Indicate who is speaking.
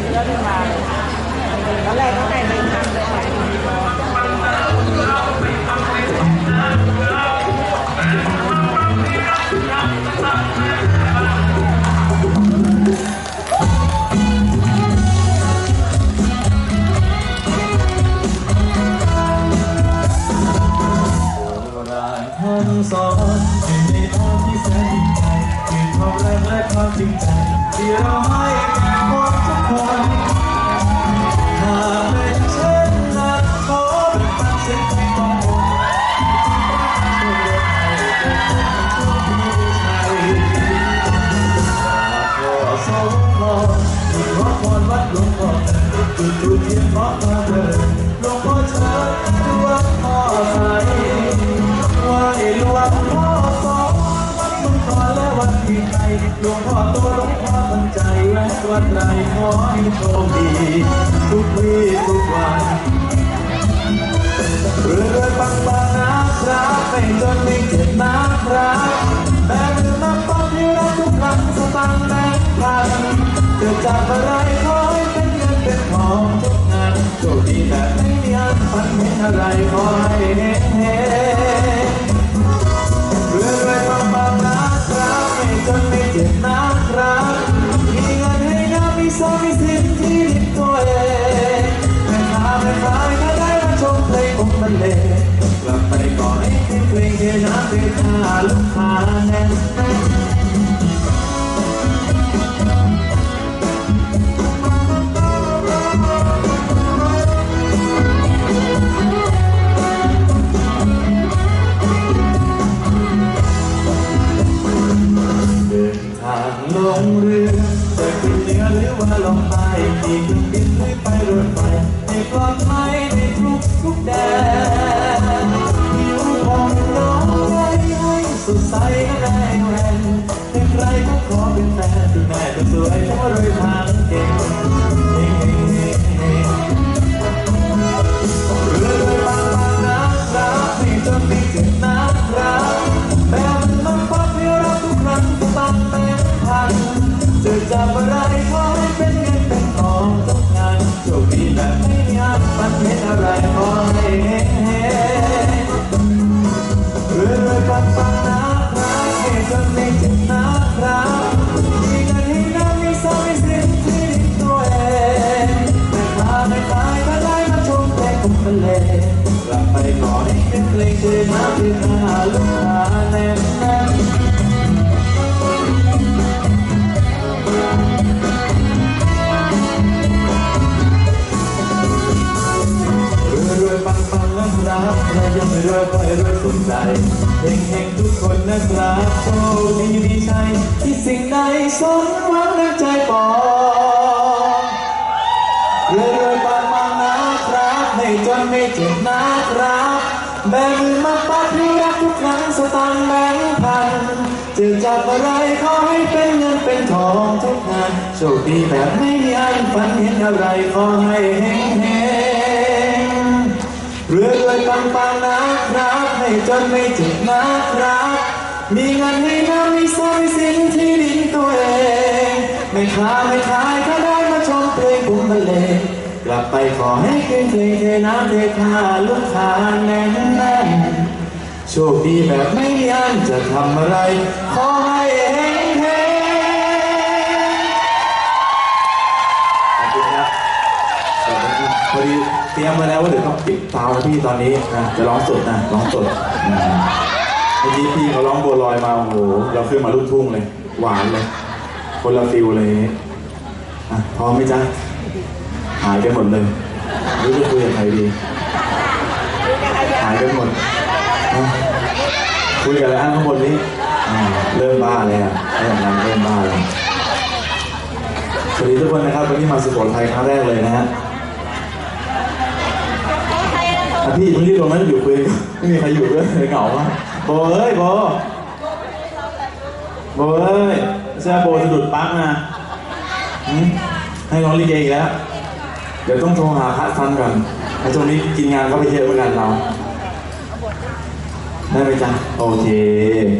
Speaker 1: เนื้อที่นแรกก็ให้อ้ในที่แสนดีใจคือความแรงและความจริงใจที่เราให้ หลวงพ่อจุดจุดเทียนขอมาเดินหลวงพ่อเชิญหลวงพ่อใสไหว้หลวงพ่อสองวัดมืองคอนและวัดที่ไทยหลวงพ่อโตหลวงพ่อตั้งใจแวะวัดไรขอให้โชคดีทุกวี่ทุกวันเรื่อยๆปังปังนะครับไม่จนไม่เจ็บนะครับแบมือมาปังให้เราทุกครั้งสตางค์แบงค์พันเกิดจากอะไรข ฝันเห็นอะไรขอให้เห็นเห็นเรื่อยๆปังปังนะครับไม่จนไม่เจ็บนะครับมีเงินให้น้ำมีทรัพย์มีสินที่ดิบตัวเองแม่ค้าแม่ขายถ้าได้มาชมเพลงผมบรรเลงกลับไปก่อนให้เพลงเทน้ำเทท่าลูกค้าแน่น ปลอดภัยในทุกทุกแดนผิวของน้องใจให้สดใสแรงแรงให้ใครก็ขอเป็นแฟนที่แม่ก็สวยเพราะรวยทางเก่งเฮ้เฮ้เฮ้เฮ้เรื่อยๆปังปังน้ำรับไม่จะมีเจ็บน้ำ เป็นเพลงเทน้ำที่หาลูกค้าแน่แน่รวยปังปังนะครับใครยังรวยก็ให้รวยสมใจเฮงเฮงทุกคนนะครับโชคดีมีชัยที่สิ่งใดสมหวังดังใจปองรวยรวยปังปังนะครับไม่จนไม่เจ็บนะครับ แบมือมาปัดให้รักทุกครั้งสตางค์แบงค์พันจะจับอะไรขอให้เป็นเงินเป็นทองทุกงานโชคดีแบบไม่มีอันฝันเห็นอะไรขอให้เฮงเฮงเรื่อยรวยปังปังนะครับให้จนไม่เจ็บนะครับ มีเงินให้น้ำมีทรัพย์มีสินที่ดินตัวเอง ไม่ค้าไม่ขายก็ได้มาชมเพลงผมบรรเลง ลับไปขอให้คืนเพลงเทน้ำเทท่าลูกค้าแน่นแน่นโชคดีแบบไม่มีอันจะทำอะไร ขอให้เฮงเฮงขอบคุณครับพอดีเตรียมมาแล้วว่าเดี๋ยวต้องปิดตาพี่ตอนนี้นะจะร้องสดนะร้องสดอืมเมื่อกี้พี่เขาร้องบัวลอยมาโอ้โหเราขึ้นมาลูกทุ่งเลย หวานเลย คนละฟิลเลยอะพร้อมไหมจ๊ะ หายไปหมดเลยไม่รู้จะคุยกับใครดี หายไปหมดอะคุยกับอะไรอันข้างบนนี้อ่าเริ่มบ้าแล้วไอ้อย่างนั้นเริ่มบ้าแล้วสวัสดีทุกคนนะครับวันนี้มาสุโขทัยครั้งแรกเลยนะฮะอะพี่มึงรีบลงนั้นอยู่คุยไม่มีใครอยู่ด้วยเลยเหงามากโบเอ้ยโบโบเอ้ยไม่ใช่โบสะดุดปั๊กนะหืมให้ร้องลิเกอีกแล้ว เดี๋ยวต้องโทรหาพระซันก่อนไอ้ช่วงนี้กินงานก็ไปเยอะเหมือนกันเราได้ไหมจ๊ะโอเค